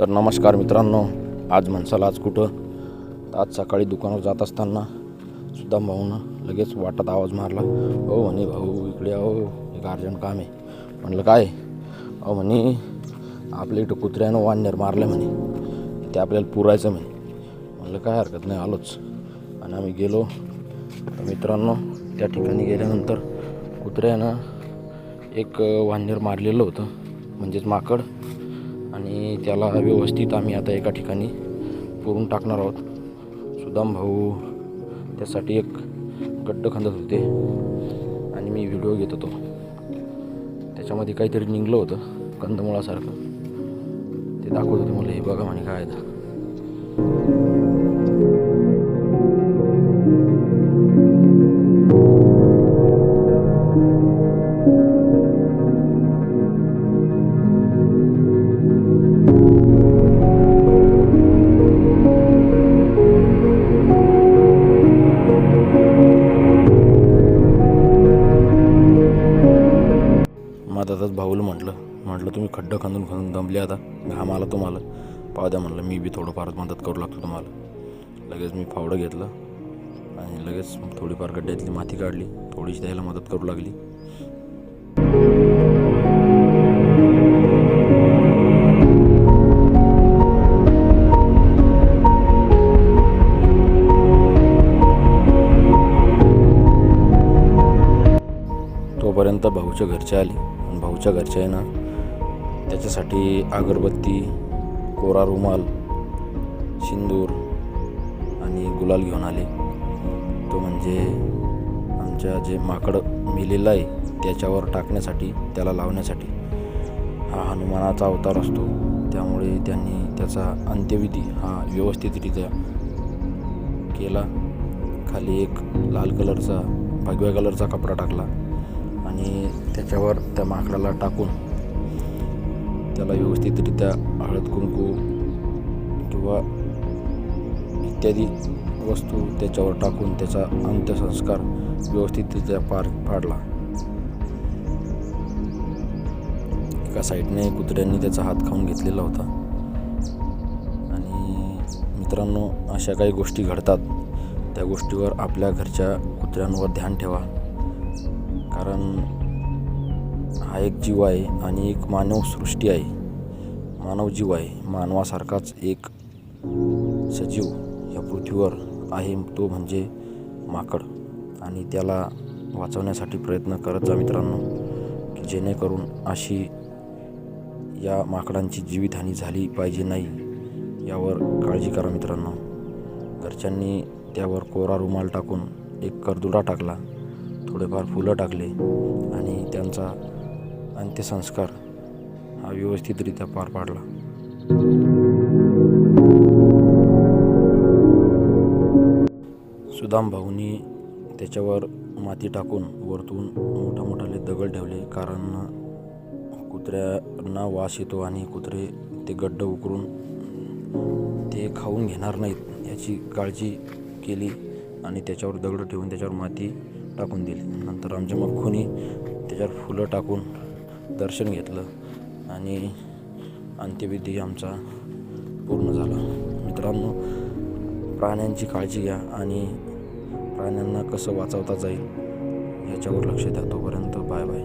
तर नमस्कार मित्रांनो आज म्हणसाल आज कुठं? आज सकाळी दुकानावर जात असताना सुद्धा भाऊनं लगेच वाटत आवाज मारला हो म्हणे भाऊ इकडे अहो एक अर्जंट काम आहे. म्हणलं काय? अहो म्हणे आपल्या इथं कुत्र्यानं वानर मारलं म्हणे ते आपल्याला पुरायचं म्हणे. म्हणलं काय हरकत नाही आलोच. आणि आम्ही गेलो. तर मित्रांनो त्या ठिकाणी गेल्यानंतर कुत्र्यानं एक वानर मारलेलं होतं म्हणजेच माकड. आणि त्याला व्यवस्थित आम्ही आता एका ठिकाणी पुरून टाकणार आहोत. सुदाम भाऊ त्यासाठी एक गड्ड खंदत होते. आणि मी व्हिडिओ घेत होतो. त्याच्यामध्ये काहीतरी निघलं होतं कंदमुळासारखं. ते दाखवत होते मला हे बघा म्हणे काय दादाच भाऊला म्हटलं. म्हटलं तुम्ही खड्डं खंदून खंदून दमले आता. घाम आला तुम्हाला. पाहू द्या म्हटलं मी बी थोडंफार मदत करू लागतो तुम्हाला. लगेच मी फावडं घेतलं आणि लगेच थोडीफार गड्ड्यातली माती काढली. थोडीशी द्यायला मदत करू लागली. तोपर्यंत भाऊच्या घरचे आले. आमच्या घरच्या आहे ना त्याच्यासाठी अगरबत्ती कोरा रुमाल सिंदूर आणि गुलाल घेऊन आले. तो म्हणजे आमच्या जे माकड मेलेलं आहे त्याच्यावर टाकण्यासाठी त्याला लावण्यासाठी. हा हनुमानाचा अवतार असतो. त्यामुळे त्यांनी त्याचा अंत्यविधी हा व्यवस्थितरित्या केला. खाली एक लाल कलरचा भगव्या कलरचा कपडा टाकला. आणि त्याच्यावर त्या माकडाला टाकून त्याला व्यवस्थितरित्या हळद कुंकू किंवा इत्यादी वस्तू त्याच्यावर टाकून त्याचा अंत्यसंस्कार व्यवस्थितरित्या पार पाडला. एका साईडने कुत्र्यांनी त्याचा हात खाऊन घेतलेला होता. आणि मित्रांनो अशा काही गोष्टी घडतात. त्या गोष्टीवर आपल्या घरच्या कुत्र्यांवर ध्यान ठेवा. कारण हा एक जीव आहे आणि एक मानव सृष्टी आहे. मानव जीव आहे. मानवासारखाच एक सजीव या पृथ्वीवर आहे तो म्हणजे माकड. आणि त्याला वाचवण्यासाठी प्रयत्न करत जा मित्रांनो की जेणेकरून अशी या माकडांची जीवितहानी झाली पाहिजे नाही यावर काळजी करा मित्रांनो. घरच्यांनी त्यावर कोरा रुमाल टाकून एक करदुडा टाकला. थोडेफार फुलं टाकले आणि त्यांचा अंत्यसंस्कार हा व्यवस्थितरित्या पार पाडला. सुदाम भाऊनी त्याच्यावर माती टाकून वरतून मोठा मोठाले दगड ठेवले कारण कुत्र्यांना वास येतो आणि कुत्रे ते गड्ड उकरून ते खाऊन घेणार नाहीत याची काळजी केली आणि त्याच्यावर दगड ठेवून त्याच्यावर माती टाकून दिली. नंतर आमच्या मग खुनी त्याच्यावर फुलं टाकून दर्शन घेतलं आणि अंत्यविधी आमचा पूर्ण झाला. मित्रांनो प्राण्यांची काळजी घ्या आणि प्राण्यांना कसं वाचवता जाईल याच्यावर लक्ष द्या तोपर्यंत बाय बाय.